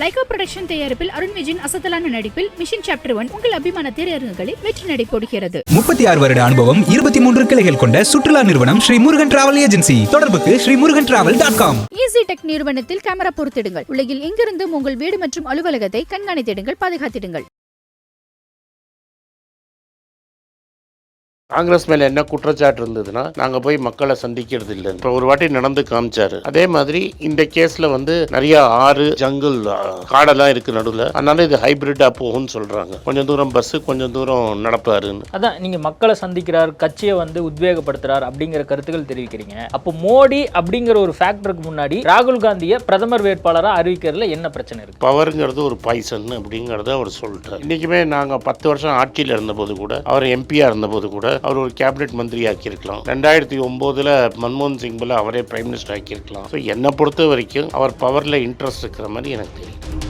Lyca production தயாரிப்பில் அருண் விஜயின் அசத்தலான நடிப்பில் மிஷன் சாப்டர் ஒன் உங்கள் அபிமான திரையரங்குகளில் வெற்றி நடை போடுகிறது முப்பத்தி ஆறு வருட அனுபவம் இருபத்தி மூன்று கிளைகள் கொண்ட சுற்றுலா நிறுவனம் ஸ்ரீ முருகன் டிராவல் ஏஜென்சி தொடர்புக்கு Sri Murugan travel dot com easy tech நிறுவனத்தில் கேமரா பொருத்திடுங்கள். உலகில் எங்கிருந்தும் உங்கள் வீடு மற்றும் அலுவலகத்தை கண்காணித்திடுங்கள் பாதுகாத்திடுங்கள். காங்கிரஸ் மேல என்ன குற்றச்சாட்டு இருந்ததுன்னா நாங்க போய் மக்களை சந்திக்கிறது இல்லை இப்போ ஒரு வாட்டி நடந்து காமிச்சாரு. அதே மாதிரி இந்த கேஸ்ல வந்து நிறைய ஆறு ஜங்கிள் காடெல்லாம் இருக்கு நடுவில். அதனால இது ஹைபிரிட்டா போகும்னு சொல்றாங்க. கொஞ்சம் தூரம் பஸ் கொஞ்சம் தூரம் நடப்பாருன்னு. அதான் நீங்க மக்களை சந்திக்கிறார் கட்சியை வந்து உத்வேகப்படுத்துறார் அப்படிங்கிற கருத்துக்கள் தெரிவிக்கிறீங்க. அப்போ மோடி அப்படிங்கிற ஒரு ஃபேக்டருக்கு முன்னாடி ராகுல் காந்தியை பிரதமர் வேட்பாளரா அறிவிக்கிறதுல என்ன பிரச்சனை இருக்கு? பவருங்கிறது ஒரு பாய்சன் அப்படிங்கிறத அவர் சொல்லிட்டார். இன்னைக்குமே நாங்கள் பத்து வருஷம் ஆட்சியில் இருந்தபோது கூட அவர் எம்பியாக இருந்தபோது கூட அவர் ஒரு கேபினெட் மந்திரி ஆக்கியிருக்கலாம் ரெண்டாயிரத்தி ஒம்போதில் மன்மோகன் சிங் போல அவரே பிரைம் மினிஸ்டர் ஆக்கியிருக்கலாம். ஸோ என்னை பொறுத்த வரைக்கும் அவர் பவரில் இன்ட்ரெஸ்ட் இருக்கிற மாதிரி எனக்கு தெரியும்.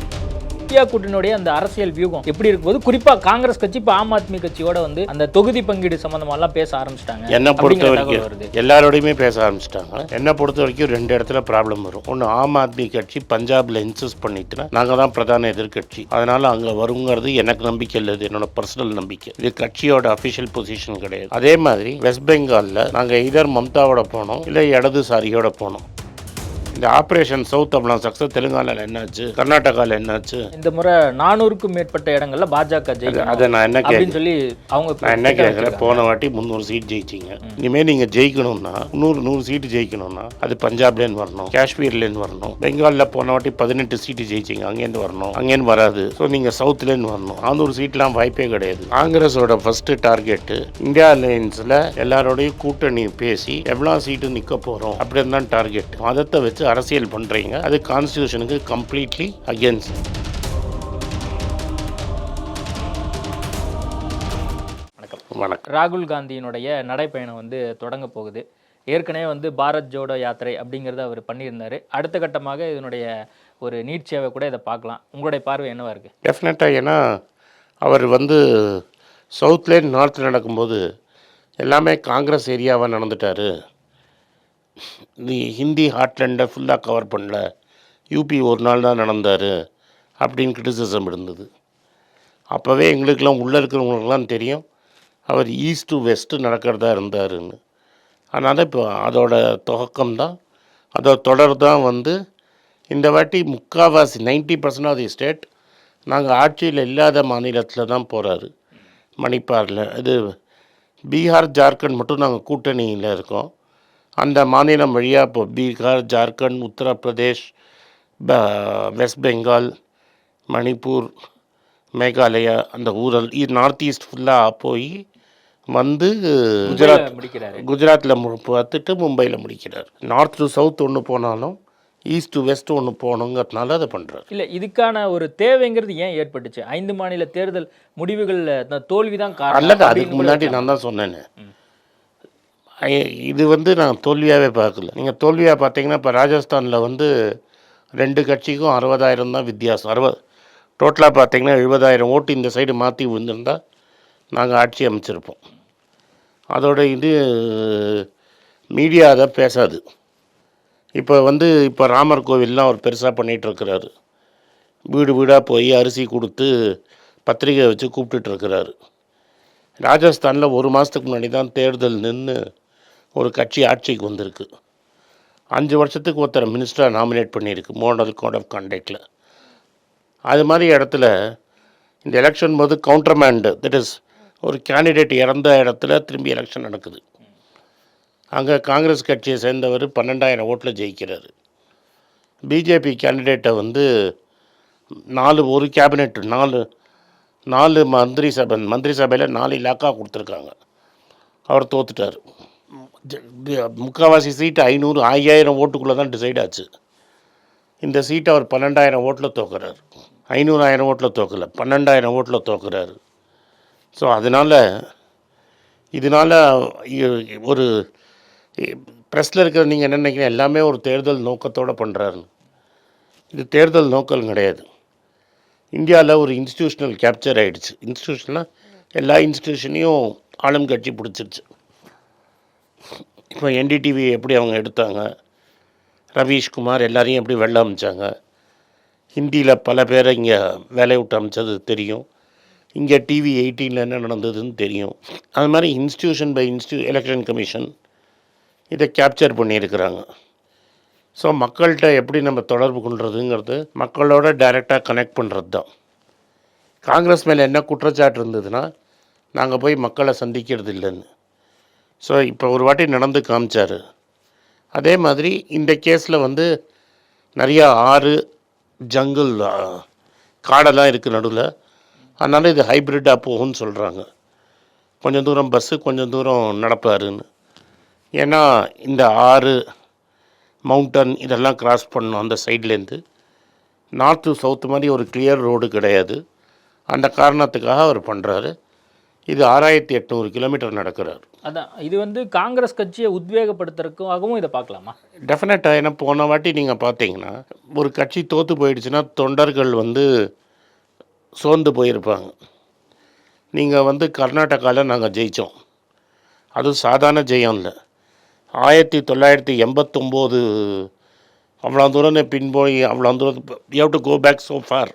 இந்தியா கூட்டணியுடைய அந்த அரசியல் வியூகம் எப்படி இருக்கும்போது குறிப்பா காங்கிரஸ் கட்சி இப்போ ஆம் ஆத்மி கட்சியோட வந்து அந்த தொகுதி பங்கீடு சம்பந்தமா எல்லாம் பேச ஆரம்பிச்சிட்டாங்க. என்னை பொறுத்த வரைக்கும் எல்லாரோடையுமே பேச ஆரம்பிச்சிட்டாங்க. என்னை பொறுத்த வரைக்கும் ரெண்டு இடத்துல ப்ராப்ளம் வரும். ஒன்று ஆம் ஆத்மி கட்சி பஞ்சாப்ல இன்சிஸ்ட் பண்ணிட்டுனா நாங்கள் தான் பிரதான எதிர்க்கட்சி. அதனால அங்கே வருங்கிறது எனக்கு நம்பிக்கை இல்லை என்னோட பர்சனல் நம்பிக்கை. இது கட்சியோட அஃபிஷியல் பொசிஷன் கிடையாது. அதே மாதிரி வெஸ்ட் பெங்காலில் நாங்கள் இதர் மம்தாவோட போனோம் இல்லை இடதுசாரியோட போனோம். இந்த ஆப்ரேஷன் சவுத் அப்படிலாம் சக்ஸஸ் தெலுங்கானால என்னாச்சு? கர்நாடகாவில் என்னாச்சு? இந்த முறை நானூறுக்கும் மேற்பட்ட இடங்கள்ல பாஜக ஜெயிக்கணும் அதை நான் என்ன அப்படின்னு சொல்லி அவங்க நான் என்ன கேட்குறேன். போன வாட்டி முந்நூறு சீட் ஜெயிச்சிங்க. இனிமேல் நீங்கள் ஜெயிக்கணும்னா நூறு நூறு சீட்டு ஜெயிக்கணும்னா அது பஞ்சாப்லேருந்து வரணும் காஷ்மீர்லேருந்து வரணும் பெங்காலில் போன வாட்டி பதினெட்டு சீட்டு ஜெயிச்சிங்க அங்கேருந்து வரணும் அங்கேருந்து வராது. ஸோ நீங்கள் சவுத்துலேருந்து வரணும். நானூறு சீட்லாம் வாய்ப்பே கிடையாது. காங்கிரஸோட ஃபர்ஸ்ட் டார்கெட்டு இந்தியா அலையன்ஸில் எல்லாரோடையும் கூட்டணி பேசி எவ்வளோ சீட்டு நிற்க போகிறோம் அப்படின்னு தான் டார்கெட் மதத்தை வச்சு அரசியல் பண்ணுறீங்க அது கான்ஸ்டியூஷனுக்கு கம்ப்ளீட்லி அகேன்ஸ்ட் வணக்கம். ராகுல் காந்தியினுடைய நடைப்பயணம் வந்து தொடங்க போகுது. ஏற்கனவே வந்து பாரத் ஜோடோ யாத்திரை அப்படிங்கிறத அவர் பண்ணியிருந்தாரு. அடுத்த கட்டமாக இதனுடைய ஒரு நீட்சியாவை கூட இதை பார்க்கலாம். உங்களுடைய பார்வை என்னவா இருக்கு? டெஃபினட்டாக ஏன்னா அவர் வந்து சவுத்லேருந்து நார்த் நடக்கும்போது எல்லாமே காங்கிரஸ் ஏரியாவாக நடந்துட்டாரு. நீ ஹிந்தி ஹாட்லேண்டை ஃபுல்லாக கவர் பண்ணல. யூபி ஒரு நாள் தான் நடந்தார் அப்படின்னு கிரிட்டிசிசம் இருந்தது. அப்போவே எங்களுக்கெல்லாம் உள்ளே இருக்கிறவங்களுக்குலாம் தெரியும். அவர் ஈஸ்ட் டு வெஸ்ட்டு நடக்கிறதா இருந்தாருன்னு. அதனால் இப்போ அதோட துவக்கம் தான். அதோட தொடர் தான் வந்து இந்த வாட்டி முக்காவாசி ninety percent of the state நாங்கள் ஆட்சியில் இல்லாத மாநிலத்தில் தான் போகிறாரு மணிப்பாரில். இது பீகார் ஜார்க்கண்ட் மட்டும் நாங்கள் கூட்டணியில் இருக்கோம். அந்த மாநிலம் வழியாக இப்போ பீகார் ஜார்க்கண்ட் உத்தரப்பிரதேஷ் வெஸ்ட் பெங்கால் மணிப்பூர் மேகாலயா அந்த ஊரல் இது நார்த் ஈஸ்ட் ஃபுல்லாக போய் வந்து குஜராத் குஜராத்தில் பார்த்துட்டு மும்பையில் முடிக்கிறார். நார்த் டு சவுத் ஒன்று போனாலும் ஈஸ்ட் டு வெஸ்ட் ஒன்று போகணுங்கிறதுனால அதை பண்ணுறாரு இல்ல இதுக்கான ஒரு தேவைங்கிறது ஏன் ஏற்பட்டுச்சு? ஐந்து மாநில தேர்தல் முடிவுகள்ல இந்த தோல்விதான் காரணம் அல்லது அதுக்கு முன்னாடி. நான் தான் சொன்னேனே. ஐ- இது வந்து நான் தோல்வியாகவே பார்க்கல. நீங்கள் தோல்வியாக பார்த்தீங்கன்னா இப்போ ராஜஸ்தானில் வந்து ரெண்டு கட்சிக்கும் அறுபதாயிரம் தான் வித்தியாசம். அறுபது டோட்டலாக பார்த்தீங்கன்னா எழுபதாயிரம் ஓட்டு இந்த சைடு மாற்றி விழுந்திருந்தால் நாங்கள் ஆட்சி அமைச்சிருப்போம். அதோட இது மீடியா அதை பேசாது. இப்போ வந்து இப்போ ராமர் கோவில்லாம் அவர் பெருசாக பண்ணிகிட்ருக்கிறாரு வீடு வீடாக போய் அரிசி கொடுத்து பத்திரிக்கை வச்சு கூப்பிட்டுட்ருக்கிறாரு ராஜஸ்தானில் ஒரு மாதத்துக்கு முன்னாடி தான் தேர்தல் நின்று ஒரு கட்சி ஆட்சிக்கு வந்திருக்கு. அஞ்சு வருஷத்துக்கு ஒருத்தர் மினிஸ்டராக நாமினேட் பண்ணியிருக்கு மோடல் கோட் ஆஃப் கண்டக்டில் அது மாதிரி இடத்துல இந்த எலெக்ஷன் போது கவுண்டர்மேண்டு தட் இஸ் ஒரு கேண்டிடேட் இறந்த இடத்துல திரும்பி எலெக்ஷன் நடக்குது. அங்கே காங்கிரஸ் கட்சியை சேர்ந்தவர் பன்னெண்டாயிரம் ஓட்டில் ஜெயிக்கிறார். பிஜேபி கேண்டிடேட்டை வந்து நாலு ஒரு கேபினெட் நாலு நாலு மந்திரி சபை மந்திரி சபையில் நாலு இலாக்கா கொடுத்துருக்காங்க. அவர் தோத்துட்டார். முக்கால்வாசி சீட்டு ஐநூறு ஐயாயிரம் ஓட்டுக்குள்ளே தான் டிசைட் ஆச்சு. இந்த சீட்டை அவர் பன்னெண்டாயிரம் ஓட்டில் தோக்குறாரு. ஐநூறாயிரம் ஓட்டில் தோக்கல பன்னெண்டாயிரம் ஓட்டில் தோக்குறாரு. ஸோ அதனால் இதனால் ஒரு ப்ரெஸ்ஸில் இருக்கிற நீங்கள் என்ன நினைக்கிறீங்க? எல்லாமே ஒரு தேர்தல் நோக்கத்தோடு பண்ணுறாருன்னு இது தேர்தல் நோக்கம் கிடையாது. இந்தியாவில் ஒரு இன்ஸ்டியூஷனல் கேப்சர் ஆகிடுச்சு இன்ஸ்டியூஷனாக எல்லா இன்ஸ்டியூஷனையும் ஆளும் கட்சி பிடிச்சிருச்சு. இப்போ என்டிடிவி எப்படி அவங்க எடுத்தாங்க? ரவீஷ்குமார் எல்லாரையும் எப்படி வெளில அமிச்சாங்க? ஹிந்தியில் பல பேரை இங்கே வேலையை விட்டு அமைச்சது தெரியும். இங்கே டிவி எயிட்டீனில் என்ன நடந்ததுன்னு தெரியும். அது மாதிரி இன்ஸ்டியூஷன் பை இன்ஸ்டியூ எலெக்ஷன் கமிஷன் இதை கேப்சர் பண்ணியிருக்கிறாங்க. ஸோ மக்கள்கிட்ட எப்படி நம்ம தொடர்பு கொள்றதுங்கிறது மக்களோட டைரெக்டாக கனெக்ட் பண்ணுறது தான். காங்கிரஸ் மேலே என்ன குற்றச்சாட்டு இருந்ததுன்னா நாங்கள் போய் மக்களை சந்திக்கிறது இல்லைன்னு ஸோ இப்போ ஒரு வாட்டி நடந்து காமிச்சார். அதே மாதிரி இந்த கேஸில் வந்து நிறையா ஆறு ஜங்கிள் காடெல்லாம் இருக்குது நடுவில். அதனால் இது ஹைப்ரிட்டாக போகும்னு சொல்கிறாங்க கொஞ்சம் தூரம் பஸ்ஸு கொஞ்சம் தூரம் நடப்பாருன்னு. ஏன்னா இந்த ஆறு மவுண்டன் இதெல்லாம் கிராஸ் பண்ணணும் அந்த சைட்லேருந்து நார்த்து சவுத்து மாதிரி ஒரு கிளியர் ரோடு கிடையாது. அந்த காரணத்துக்காக அவர் பண்ணுறாரு இது ஆறாயிரத்தி எட்நூறு கிலோமீட்டர் நடக்கிறார். அதான் இது வந்து காங்கிரஸ் கட்சியை உத்வேகப்படுத்துறதுக்காகவும் இதை பார்க்கலாமா? டெஃபினட்டாக ஏன்னா போன வாட்டி நீங்கள் பார்த்தீங்கன்னா ஒரு கட்சி தோற்று போயிடுச்சுன்னா தொண்டர்கள் வந்து சோர்ந்து போயிருப்பாங்க. நீங்கள் வந்து கர்நாடகாவில் நாங்கள் ஜெயித்தோம் அதுவும் சாதாரண ஜெயம் இல்லை. ஆயிரத்தி தொள்ளாயிரத்தி எண்பத்தொம்போது அவ்வளோ தூரம் பின்போய் அவ்வளோ தூரம் you to go back so far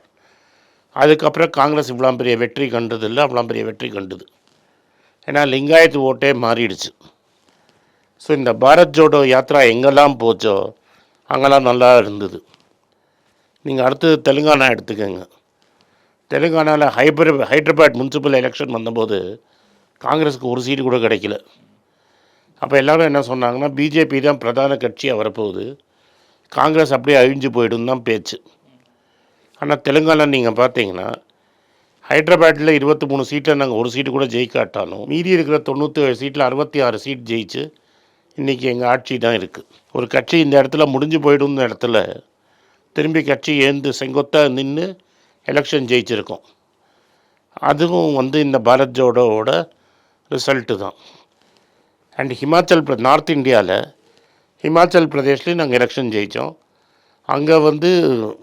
அதுக்கப்புறம் காங்கிரஸ் இவ்வளோ பெரிய வெற்றி கண்டது இல்லை அவ்வளோ பெரிய வெற்றி கண்டது. ஏன்னா லிங்காயத்து ஓட்டே மாறிடுச்சு. ஸோ இந்த பாரத் ஜோடோ யாத்ரா எங்கெல்லாம் போச்சோ அங்கெல்லாம் நல்லா இருந்தது. நீங்கள் அடுத்தது தெலுங்கானா எடுத்துக்கோங்க. தெலுங்கானாவில் ஹைபர் ஹைதராபாத் முனிசிபல் எலெக்ஷன் வந்தபோது காங்கிரஸுக்கு ஒரு சீட்டு கூட கிடைக்கல. அப்போ எல்லோரும் என்ன சொன்னாங்கன்னா பிஜேபி தான் பிரதான கட்சியாக வரப்போகுது. காங்கிரஸ் அப்படியே அழிஞ்சு போயிடும் தான் பேச்சு. ஆனால் தெலுங்கானா நீங்கள் பார்த்தீங்கன்னா ஹைதராபாத்தில் இருபத்தி மூணு சீட்டில் நாங்கள் ஒரு சீட்டு கூட ஜெயிக்காட்டாலும் மீதி இருக்கிற தொண்ணூற்றி ஏழு சீட்டில் அறுபத்தி ஆறு சீட் ஜெயிச்சு இன்றைக்கி எங்கள் ஆட்சி தான் இருக்குது ஒரு கட்சி இந்த இடத்துல முடிஞ்சு போயிடும்னு இடத்துல திரும்பி கட்சி ஏந்து செங்கொத்தாக நின்று எலெக்ஷன் ஜெயிச்சிருக்கோம். அதுவும் வந்து இந்த பாரத் ஜோடோவோட ரிசல்ட்டு தான். அண்ட் ஹிமாச்சல் பிர நார்த் இந்தியாவில் ஹிமாச்சல் பிரதேஷ்லேயும் நாங்கள் எலெக்ஷன் ஜெயித்தோம் அங்கே வந்து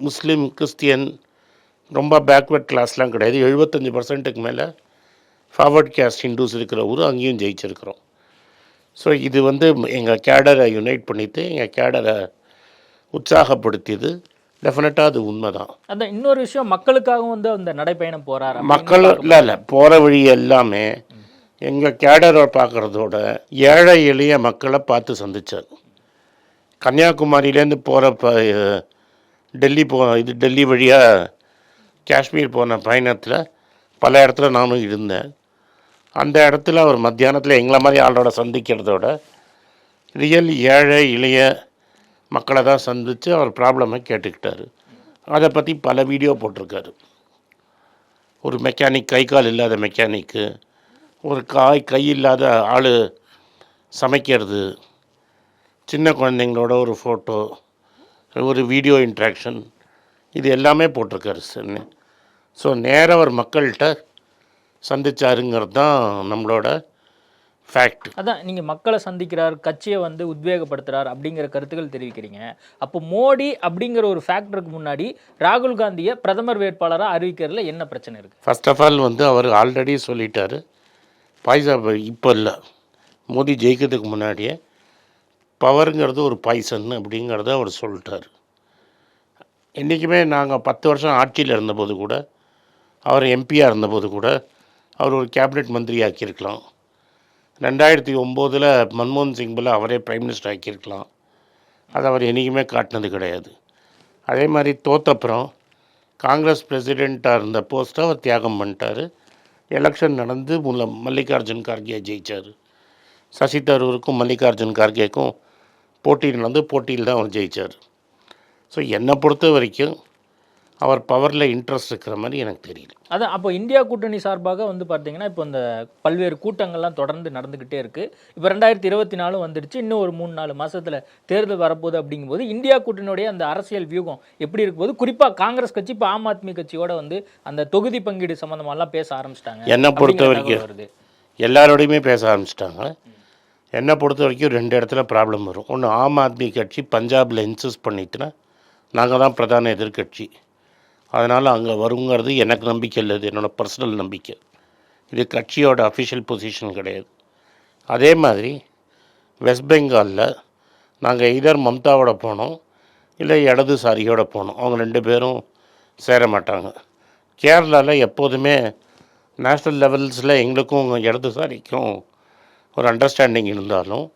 முஸ்லீம் கிறிஸ்டியன் ரொம்ப பேக்வர்ட் கிளாஸ்லாம் கிடையாது. எழுபத்தஞ்சி பர்சன்ட்டுக்கு மேலே ஃபார்வர்ட் கேஸ்ட் ஹிந்துஸ் இருக்கிற ஊர் அங்கேயும் ஜெயிச்சிருக்கிறோம். ஸோ இது வந்து எங்கள் கேடரை யுனைட் பண்ணிட்டு எங்கள் கேடரை உற்சாகப்படுத்தியது. டெஃபினட்டாக அது உண்மை தான் அதான் இன்னொரு விஷயம் மக்களுக்காகவும் வந்து அந்த நடைப்பயணம் அப்படின்னு மக்கள் இல்லை இல்லை போகிற வழி எல்லாமே எங்கள் கேடரை பார்க்குறதோட ஏழை எளிய மக்களை பார்த்து சந்திச்சார். கன்னியாகுமரியிலேருந்து போகிறப்ப டெல்லி போ இது டெல்லி வழியாக காஷ்மீர் போன பயணத்தில் பல இடத்துல நானும் இருந்தேன். அந்த இடத்துல அவர் மத்தியானத்தில் எங்களை மாதிரி ஆளோட சந்திக்கிறதோட ரியல் ஏழை இளைய மக்களை தான் சந்தித்து அவர் ப்ராப்ளமை கேட்டுக்கிட்டார். அதை பற்றி பல வீடியோ போட்டிருக்காரு. ஒரு மெக்கானிக் கை கால் இல்லாத மெக்கானிக்கு ஒரு காய் கை இல்லாத ஆள் சமைக்கிறது சின்ன குழந்தைங்களோட ஒரு ஃபோட்டோ ஒரு வீடியோ இன்ட்ராக்ஷன் இது எல்லாமே போட்டிருக்காரு சார் ஸோ நேரா அவர் மக்கள்கிட்ட சந்திச்சாருங்கிறது தான் நம்மளோட ஃபேக்ட் அதான் நீங்க மக்களை சந்திக்கிறார் கட்சியை வந்து உத்வேகப்படுத்துறார் அப்படிங்கிற கருத்துக்கள் தெரிவிக்கிறீங்க. அப்போ மோடி அப்படிங்கிற ஒரு ஃபேக்டருக்கு முன்னாடி ராகுல் காந்தியை பிரதமர் வேட்பாளராக அறிவிக்கிறதுல என்ன பிரச்சனை இருக்கு? ஃபர்ஸ்ட் ஆஃப் ஆல் வந்து அவர் ஆல்ரெடி சொல்லிட்டாரு. பாய்சா இப்போ இல்லை. மோடி ஜெயிக்கிறதுக்கு முன்னாடியே பவருங்கிறது ஒரு பாய்சன் அப்படிங்கிறத அவர் சொல்லிட்டார். என்றைக்குமே நாங்கள் பத்து வருஷம் ஆட்சியில் இருந்தபோது கூட அவர் எம்பியாக இருந்தபோது கூட அவர் ஒரு கேபினெட் மந்திரி ஆக்கியிருக்கலாம் ரெண்டாயிரத்தி ஒம்போதில் மன்மோகன் சிங் போல் அவரே பிரைம் மினிஸ்டர் ஆக்கியிருக்கலாம். அது அவர் என்றைக்குமே காட்டினது கிடையாது. அதே மாதிரி தோத்தப்புறம் காங்கிரஸ் பிரசிடெண்ட்டாக இருந்த போஸ்ட்டை அவர் தியாகம் பண்ணிட்டார். எலெக்ஷன் நடந்து மூலம் மல்லிகார்ஜுன் கார்கே ஜெயித்தார் சசி தரூருக்கும் மல்லிகார்ஜுன் கார்கேக்கும் போட்டி நடந்து போட்டியில் தான் அவர் ஜெயித்தார் ஸோ என்னை பொறுத்த வரைக்கும் அவர் பவரில் இன்ட்ரெஸ்ட் இருக்கிற மாதிரி எனக்கு தெரியல. அதான் அப்போ இந்தியா கூட்டணி சார்பாக வந்து பார்த்தீங்கன்னா இப்போ இந்த பல்வேறு கூட்டங்கள்லாம் தொடர்ந்து நடந்துக்கிட்டே இருக்கு. இப்போ ரெண்டாயிரத்தி இருபத்தி நாலும் வந்துடுச்சு இன்னும் ஒரு மூணு நாலு மாசத்துல தேர்தல் வரப்போகுது அப்படிங்கும்போது இந்தியா கூட்டணியுடைய அந்த அரசியல் வியூகம் எப்படி இருக்கும்போது குறிப்பாக காங்கிரஸ் கட்சி இப்போ ஆம் ஆத்மி கட்சியோட வந்து அந்த தொகுதி பங்கீடு சம்மந்தமாலாம் பேச ஆரம்பிச்சிட்டாங்க. என்னை பொறுத்த வரைக்கும் வருது. எல்லாரோடையுமே பேச ஆரம்பிச்சிட்டாங்க. என்னை பொறுத்த வரைக்கும் ரெண்டு இடத்துல ப்ராப்ளம் வரும். ஒன்று ஆம் ஆத்மி கட்சி பஞ்சாபில் இன்சிஸ்ட் பண்ணிட்டுனா நாங்கள் தான் பிரதான எதிர்க்கட்சி. அதனால் அங்கே வருங்கிறது எனக்கு நம்பிக்கை இல்லை என்னோடய பர்சனல் நம்பிக்கை. இது கட்சியோட அஃபிஷியல் பொசிஷன் கிடையாது. அதே மாதிரி வெஸ்ட் பெங்காலில் நாங்கள் இதர் மம்தாவோட போனோம் இல்லை இடதுசாரியோட போனோம். அவங்க ரெண்டு பேரும் சேர மாட்டாங்க. கேரளாவில் எப்போதுமே நேஷ்னல் லெவல்ஸில் எங்களுக்கும் இடதுசாரிக்கும் ஒரு அண்டர்ஸ்டாண்டிங் இருந்தாலும்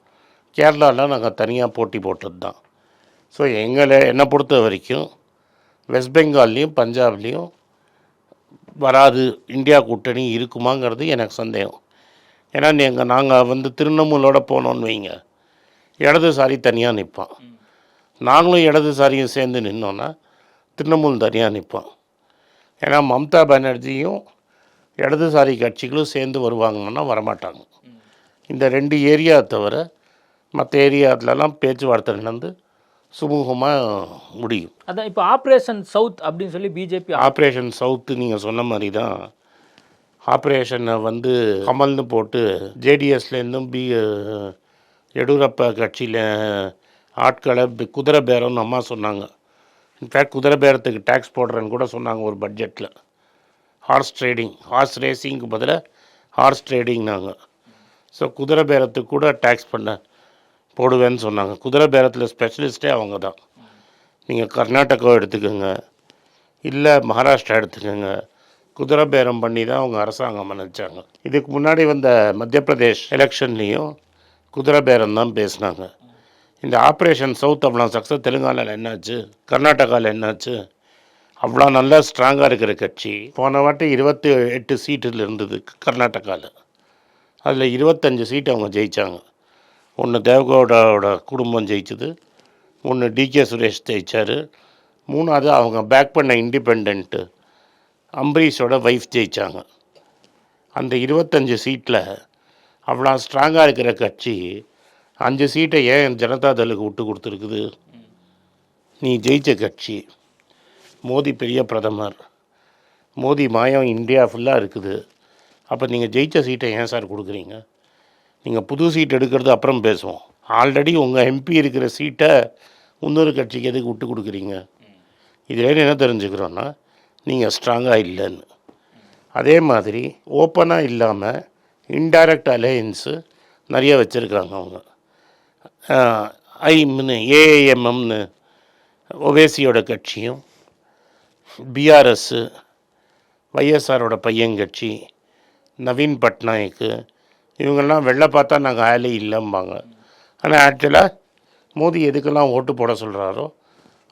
கேரளாவில் நாங்கள் தனியாக போட்டி போட்டது தான் ஸோ எங்களை என்னை பொறுத்த வரைக்கும் வெஸ்ட் பெங்கால்லையும் பஞ்சாப்லேயும் வராது இந்தியா கூட்டணி இருக்குமாங்கிறது எனக்கு சந்தேகம். ஏன்னா நீங்கள் நாங்கள் வந்து திருநமூலோட போனோன்னு வைங்க. இடதுசாரி தனியாக நிற்பான் நாங்களும் இடதுசாரியும் சேர்ந்து நின்னோன்னா திரிணமூல் தனியாக நிற்பான் ஏன்னா மம்தா பானர்ஜியும் இடதுசாரி கட்சிகளும் சேர்ந்து வருவாங்கன்னா வரமாட்டாங்க. இந்த ரெண்டு ஏரியா தவிர மற்ற ஏரியாத்துலலாம் பேச்சுவார்த்தை நடந்து சுமூகமாக முடியும். அதான் இப்போ ஆப்ரேஷன் சவுத் அப்படின்னு சொல்லி பிஜேபி ஆப்ரேஷன் சவுத்து நீங்கள் சொன்ன மாதிரி தான் ஆப்ரேஷனை வந்து கமல்னு போட்டு ஜேடிஎஸ்லேருந்தும் பி எடியூரப்பா கட்சியில் ஆட்களை குதிரை பேரம்னு அம்மா சொன்னாங்க. இன்ஃபேக்ட் குதிரை பேரத்துக்கு டேக்ஸ் போடுறேன்னு கூட சொன்னாங்க ஒரு பட்ஜெட்டில் ஹார்ஸ் ட்ரேடிங் ஹார்ஸ் ரேசிங்க்கு பதிலாக ஹார்ஸ் ட்ரேடிங் நாங்கள் ஸோ குதிரை பேரத்துக்கு கூட டேக்ஸ் பண்ண போடுவேன்னு சொன்னாங்க. குதிரை பேரத்தில் ஸ்பெஷலிஸ்ட்டே அவங்க தான். நீங்கள் கர்நாடகா எடுத்துக்கோங்க. இல்லை மகாராஷ்டிரா எடுத்துக்கோங்க. குதிரை பேரம் பண்ணி தான் அவங்க அரசாங்கம் நினச்சாங்க இதுக்கு முன்னாடி வந்த மத்திய பிரதேஷ் எலெக்ஷன்லேயும் குதிரை பேரம் தான் பேசினாங்க. இந்த ஆப்ரேஷன் சவுத் அவ்வளோ சக்ஸஸ் தெலுங்கானாவில் என்னாச்சு? கர்நாடகாவில் என்னாச்சு? அவ்வளோ நல்லா ஸ்ட்ராங்காக இருக்கிற கட்சி. போன வாட்டி இருபத்தி எட்டு சீட்டில் இருந்தது கர்நாடகாவில் அதில் இருபத்தஞ்சு சீட்டு அவங்க ஜெயித்தாங்க ஒன்று தேவகவுடாவோட குடும்பம் ஜெயிச்சது ஒன்று டிகே சுரேஷ் ஜெயிச்சார் மூணாவது அவங்க பேக் பண்ண இண்டிபெண்ட்டு அம்பரீஷோட ஒய்ஃப் ஜெயித்தாங்க அந்த இருபத்தஞ்சு சீட்டில் அவ்வளோ ஸ்ட்ராங்காக இருக்கிற கட்சி அஞ்சு சீட்டை ஏன் ஜனதாதளுக்கு விட்டு கொடுத்துருக்குது? நீ ஜெயித்த கட்சி. மோடி பெரிய பிரதமர். மோடி மாயம் இந்தியா ஃபுல்லாக இருக்குது. அப்போ நீங்கள் ஜெயித்த சீட்டை ஏன் சார் கொடுக்குறீங்க? நீங்கள் புது சீட் எடுக்கிறது அப்புறம் பேசுவோம். ஆல்ரெடி உங்கள் எம்பி இருக்கிற சீட்டை இன்னொரு கட்சிக்கு எதுக்கு விட்டு கொடுக்குறீங்க? இதில் என்ன தெரிஞ்சுக்கிறோன்னா நீங்கள் ஸ்ட்ராங்காக இல்லைன்னு. அதே மாதிரி ஓப்பனாக இல்லாமல் இன்டைரக்ட் அலையன்ஸு நிறைய வச்சுருக்காங்க அவங்க. ஐம்னு ஏஏஎம்எம்னு ஒவேசியோட கட்சியும் பிஆர்எஸ்ஸு வைஎஸ்ஆரோட பையன் கட்சி நவீன் பட்நாயக்கு. இவங்கெல்லாம் வெளில பார்த்தா நாங்கள் ஆளே இல்லைம்பாங்க. ஆனால் ஆக்சுவலாக மோடி எதுக்கெல்லாம் ஓட்டு போட சொல்கிறாரோ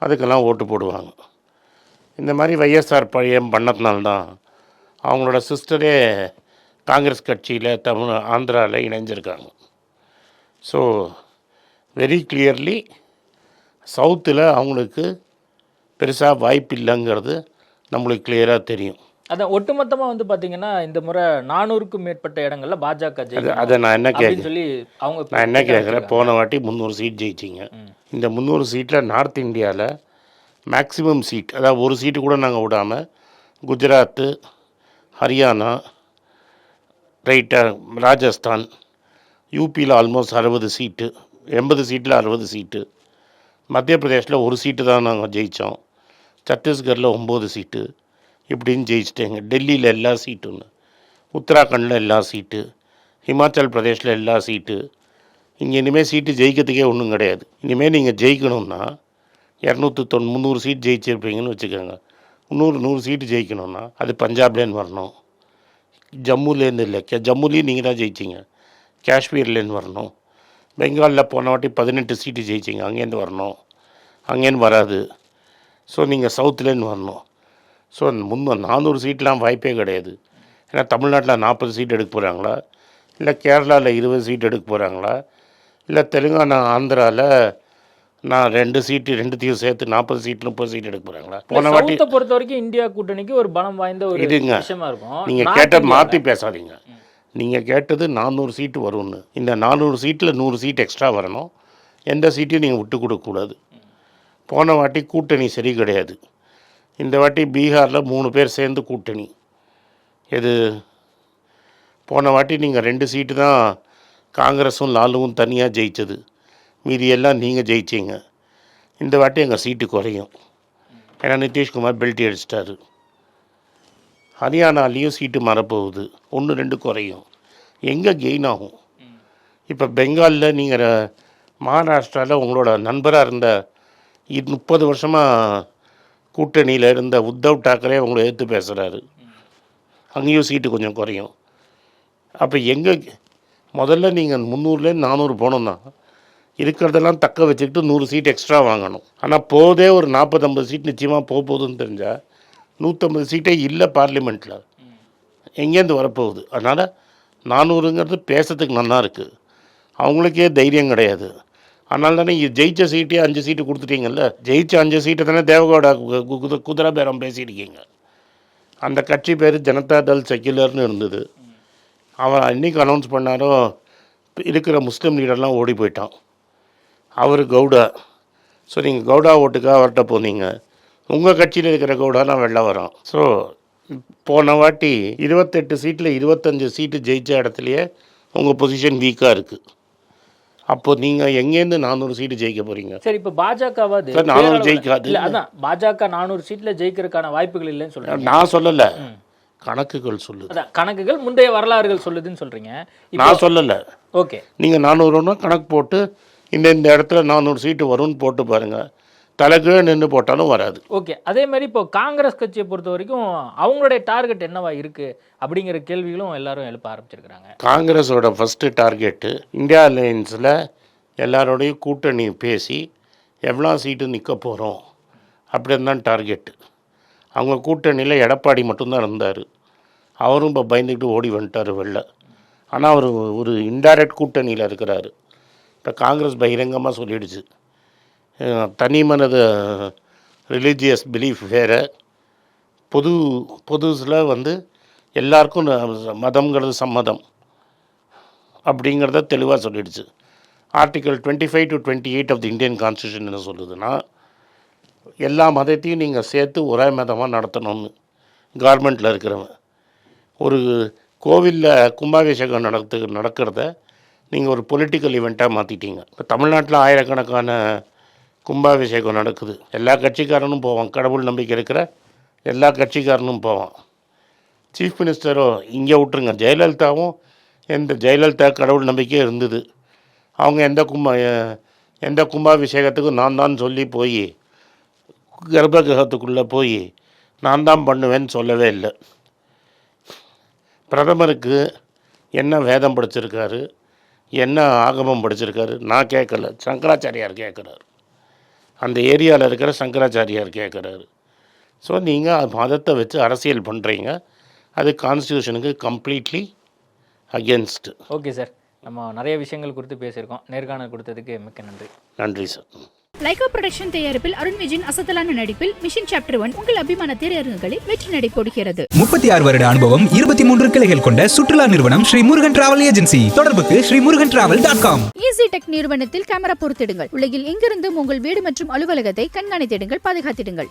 அதுக்கெல்லாம் ஓட்டு போடுவாங்க. இந்த மாதிரி வைஎஸ்ஆர் பழையம் பண்ணதுனால்தான் அவங்களோட சிஸ்டரே காங்கிரஸ் கட்சியில் தமிழ் ஆந்திராவில் இணைஞ்சிருக்காங்க. ஸோ வெரி கிளியர்லி சவுத்தில் அவங்களுக்கு பெருசாக வாய்ப்பு இல்லைங்கிறது நம்மளுக்கு கிளியராக தெரியும். அதான் ஒட்டுமொத்தமா வந்து பாத்தீங்கன்னா இந்த முறை நானூறுக்கும் மேற்பட்ட இடங்கள்ல பாஜக அது நான் என்ன கேட்குறேன் சொல்லி அவங்க நான் என்ன கேட்குறேன் போன வாட்டி முந்நூறு சீட் ஜெயிச்சிங்க. இந்த முந்நூறு சீட்டில் நார்த் இந்தியாவில் மேக்ஸிமம் சீட் அதாவது ஒரு சீட்டு கூட நாங்கள் விடாமல் குஜராத்து ஹரியானா ரைட்டாக ராஜஸ்தான் யூபியில் ஆல்மோஸ்ட் அறுபது சீட்டு எண்பது சீட்டில் அறுபது சீட்டு மத்திய பிரதேஷில் ஒரு சீட்டு தான் நாங்கள் ஜெயித்தோம் சத்தீஸ்கரில் ஒம்பது சீட்டு இப்படின்னு ஜெயிச்சிட்டேங்க. டெல்லியில் எல்லா சீட்டுன்னு உத்தராகண்டில் எல்லா சீட்டு. ஹிமாச்சல் பிரதேஷில் எல்லா சீட்டு. இங்கே இனிமேல் சீட்டு ஜெயிக்கிறதுக்கே ஒன்றும் கிடையாது. இனிமேல் நீங்கள் ஜெயிக்கணும்னா இரநூத்தி தொண் முந்நூறு சீட் ஜெயிச்சிருப்பீங்கன்னு வச்சுக்கோங்க. நூறு நூறு சீட்டு ஜெயிக்கணும்னா அது பஞ்சாப்லேருந்து வரணும். ஜம்முலேருந்து இல்லை கே ஜம்முலேயும் நீங்கள் தான் ஜெயிச்சிங்க. காஷ்மீர்லேருந்து வரணும். பெங்காலில் போன வாட்டி பதினெட்டு சீட்டு ஜெயிச்சிங்க. அங்கேருந்து வரணும். அங்கேருந்து வராது. ஸோ நீங்கள் சவுத்துலேருந்து வரணும். ஸோ முன்னூறு நானூறு சீட்லாம் வாய்ப்பே கிடையாது. ஏன்னா தமிழ்நாட்டில் நாற்பது சீட் எடுக்க போகிறாங்களா இல்லை கேரளாவில் இருபது சீட் எடுக்க போகிறாங்களா இல்லை தெலுங்கானா ஆந்திராவில் நான் ரெண்டு சீட்டு ரெண்டுத்தையும் சேர்த்து நாற்பது சீட் முப்பது சீட் எடுக்க போகிறாங்களா போன வாட்டி பொறுத்த வரைக்கும் இந்தியா கூட்டணிக்கு ஒரு பலம் வாய்ந்த ஒரு இருக்கும். நீங்கள் கேட்ட மாற்றி பேசாதீங்க. நீங்கள் கேட்டது நானூறு சீட்டு வரும்னு. இந்த நானூறு சீட்டில் நூறு சீட் எக்ஸ்ட்ரா வரணும். எந்த சீட்டையும் நீங்கள் விட்டு கொடுக்கக்கூடாது போன வாட்டி கூட்டணி சரி கிடையாது. இந்த வாட்டி பீகாரில் மூணு பேர் சேர்ந்து கூட்டணி. எது? போன வாட்டி நீங்கள் ரெண்டு சீட்டு தான் காங்கிரஸும் லாலுவும் தனியாக ஜெயித்தது மீதி எல்லாம் நீங்கள் ஜெயிச்சிங்க. இந்த வாட்டி எங்கள் சீட்டு குறையும். ஏன்னா நிதிஷ்குமார் பெல்ட்டி அடிச்சிட்டாரு. ஹரியானாலேயும் சீட்டு மறப்போகுது. ஒன்று ரெண்டு குறையும். எங்கே கெயின் ஆகும்? இப்போ பெங்காலில் நீங்கள் மகாராஷ்டிராவில் உங்களோட நண்பராக இருந்த முப்பது வருஷமாக கூட்டணியில் இருந்த உத்தவ் டாக்கரே அவங்கள எதிர்த்து பேசுகிறாரு அங்கேயும் சீட்டு கொஞ்சம் குறையும். அப்போ எங்கே முதல்ல நீங்கள் முந்நூறுலேருந்து நானூறு போகணுன்னா இருக்கிறதெல்லாம் தக்க வச்சுக்கிட்டு நூறு சீட் எக்ஸ்ட்ரா வாங்கணும். ஆனால் போதே ஒரு நாற்பத்தம்பது சீட் நிச்சயமாக போக போகுதுன்னு தெரிஞ்சால் நூற்றம்பது சீட்டே இல்லை பார்லிமெண்ட்டில் எங்கேருந்து வரப்போகுது? அதனால் நானூறுங்கிறது பேசுறதுக்கு நல்லா இருக்குது அவங்களுக்கே தைரியம் கிடையாது. அதனால தானே இது ஜெயிச்ச சீட்டே அஞ்சு சீட்டு கொடுத்துட்டீங்கல்ல? ஜெயிச்ச அஞ்சு சீட்டை தானே தேவகவுடா கு- கு- குதிரை குதிரை பேரம் பேசியிருக்கீங்க. அந்த கட்சி பேர் ஜனதா தள் செக்யுலர்னு இருந்தது. அவன் அன்னைக்கு அனௌன்ஸ் பண்ணாரோ இருக்கிற முஸ்லீம் லீடர்லாம் ஓடி போயிட்டான். அவர் கவுடா. ஸோ நீங்கள் கவுடா ஓட்டுக்காக அவர்கிட்ட போனீங்க. உங்கள் கட்சியில் இருக்கிற கவுடாலாம் வெளில வரோம் ஸோ போன வாட்டி இருபத்தெட்டு சீட்டில் இருபத்தஞ்சு சீட்டு ஜெயிச்ச இடத்துலையே உங்கள் பொசிஷன் வீக்காக இருக்குது அப்போ நீங்கள் எங்கேருந்து நானூறு சீட்டு ஜெயிக்க போகிறீங்க சரி இப்போ பாஜகவாது நானூறு ஜெயிக்காது. இல்ல அதான் பாஜக நானூறு சீட்ல ஜெயிக்கிறதுக்கான வாய்ப்புகள் இல்லைன்னு சொல்றீங்க. நான் சொல்லலை. கணக்குகள் சொல்லுது. கணக்குகள் முந்தைய வரலாறுகள் சொல்லுதுன்னு சொல்றீங்க. நான் சொல்லலை. ஓகே. நீங்கள் நானூறுனா கணக்கு போட்டு இந்த இந்த இடத்துல நானூறு சீட்டு வரும்னு போட்டு பாருங்கள் தலைகீழ நின்று போட்டாலும் வராது. ஓகே அதே மாதிரி இப்போ காங்கிரஸ் கட்சியை பொறுத்த வரைக்கும் அவங்களுடைய டார்கெட் என்னவா இருக்கு அப்படிங்கிற கேள்விகளும் எல்லாரும் எழுப்ப ஆரம்பிச்சிருக்கிறாங்க. காங்கிரஸோட ஃபஸ்ட்டு டார்கெட்டு இந்தியா அலையன்ஸில் எல்லாரோடையும் கூட்டணி பேசி எவ்வளோ சீட்டு நிற்க போகிறோம் அப்படின்னு தான் டார்கெட்டு. அவங்க கூட்டணியில் எடப்பாடி மட்டும்தான் இருந்தார். அவரும் இப்போ பயந்துக்கிட்டு ஓடி வந்துட்டார் வெளில. ஆனால் அவர் ஒரு இன்டைரக்ட் கூட்டணியில் இருக்கிறாரு. இப்போ காங்கிரஸ் பகிரங்கமாக சொல்லிடுச்சு. தனி மனது ரிலீஜியஸ் பிலீஃப் வேறு. பொது பொதுசில் வந்து எல்லாருக்கும் ந- மதம்ங்கிறது சம்மதம். அப்படிங்கிறத தெளிவாக சொல்லிடுச்சு. Article twenty five to twenty eight of the Indian constitution என்ன சொல்லுதுன்னா எல்லா மதத்தையும் நீங்கள் சேர்த்து ஒரே மதமாக நடத்தணும்னு கார்மெண்ட்டில் இருக்கிறவன். ஒரு கோவிலில் கும்பாபிஷேகம் நடத்து நடக்கிறத நீங்கள் ஒரு பொலிட்டிக்கல் ஈவெண்ட்டாக மாற்றிட்டீங்க இப்போ தமிழ்நாட்டில் ஆயிரக்கணக்கான கும்பாபிஷேகம் நடக்குது. எல்லா கட்சிக்காரனும் போவான். கடவுள் நம்பிக்கை இருக்கிற எல்லா கட்சிக்காரனும் போவான். சீஃப் மினிஸ்டரோ இங்கே விட்டுருங்க. ஜெயலலிதாவும் எந்த ஜெயலலிதா கடவுள் நம்பிக்கை இருந்தது. அவங்க எந்த கும்பா எந்த கும்பாபிஷேகத்துக்கும் நான் தான் சொல்லி போய் கர்ப்பகிரகத்துக்குள்ளே போய் நான் தான் பண்ணுவேன்னு சொல்லவே இல்லை. பிரதமருக்கு என்ன வேதம் படிச்சிருக்காரு? என்ன ஆகமம் படிச்சிருக்காரு? நான் கேட்கல. சங்கராச்சாரியார் கேட்குறாரு. அந்த ஏரியாவில் இருக்கிற சங்கராச்சாரியார் கேட்குறாரு ஸோ நீங்கள் மதத்தை வச்சு அரசியல் பண்ணுறீங்க அது கான்ஸ்டியூஷனுக்கு கம்ப்ளீட்லி அகேன்ஸ்ட் ஓகே சார் நம்ம நிறைய விஷயங்கள் குறித்து பேசியிருக்கோம். நேர்காணல் கொடுத்ததுக்கு மிக்க நன்றி. நன்றி சார் லைகா புரொடக்ஷன் தயாரிப்பில் அருண் விஜயின் அசத்தலான நடிப்பில் மிஷன் சாப்டர் ஒன் உங்கள் அபிமான திரையரங்குகளில் வெற்றி நடை போடுகிறது முப்பத்தி ஆறு வருட அனுபவம் இருபத்தி மூன்று கிளைகள் கொண்ட சுற்றுலா நிறுவனம் ஸ்ரீ முருகன் டிராவல் ஏஜென்சி தொடர்புக்கு Sri Murugan travel dot com easy tech நிறுவனத்தில் கேமரா பொருத்திடுங்கள் உலகில் எங்கிருந்தும் உங்கள் வீடு மற்றும் அலுவலகத்தை கண்காணித்திடுங்கள் பாதுகாத்திடுங்கள்.